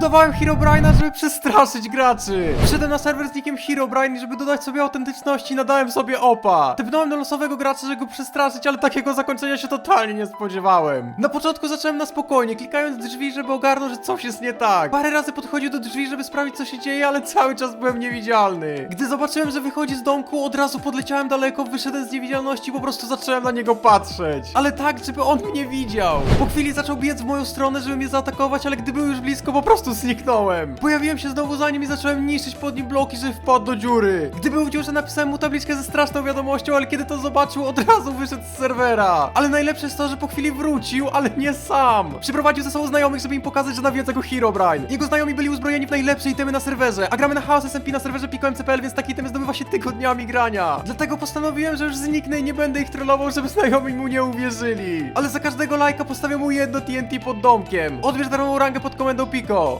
udawałem Herobrine'a, żeby przestraszyć graczy. Wszedłem na serwer z nickiem Herobrine, żeby dodać sobie autentyczności, nadałem sobie opa. Typnąłem do losowego gracza, żeby go przestraszyć, ale takiego zakończenia się totalnie nie spodziewałem. Na początku zacząłem na spokojnie, klikając drzwi, żeby ogarnąć, że coś jest nie tak. Parę razy podchodził do drzwi, żeby sprawdzić, co się dzieje, ale cały czas byłem niewidzialny. Gdy zobaczyłem, że wychodzi z domku, od razu podleciałem daleko, wyszedłem z niewidzialności i po prostu zacząłem na niego patrzeć. Ale tak, żeby on mnie widział. Po chwili zaczął biec w moją stronę, żeby mnie zaatakować, ale gdy był już blisko, po prostu zniknąłem. Pojawiłem się znowu za nim i zacząłem niszczyć pod nim bloki, żeby wpadł do dziury. Gdy był w dziurze, napisałem mu tabliczkę ze straszną wiadomością, ale kiedy to zobaczył, od razu wyszedł z serwera. Ale najlepsze jest to, że po chwili wrócił, ale nie sam. Przyprowadził ze sobą znajomych, żeby im pokazać, że nawiedza go Herobrine. Jego znajomi byli uzbrojeni w najlepsze itemy na serwerze, a gramy na Chaos SMP na serwerze PikoMCPL, więc takie itemy zdobywa się tygodniami grania. Dlatego postanowiłem, że już zniknę i nie będę ich trollował, żeby znajomi mu nie uwierzyli. Ale za każdego lajka postawię mu jedno TNT pod domkiem. Odbierz darmową rangę pod komendą Piko.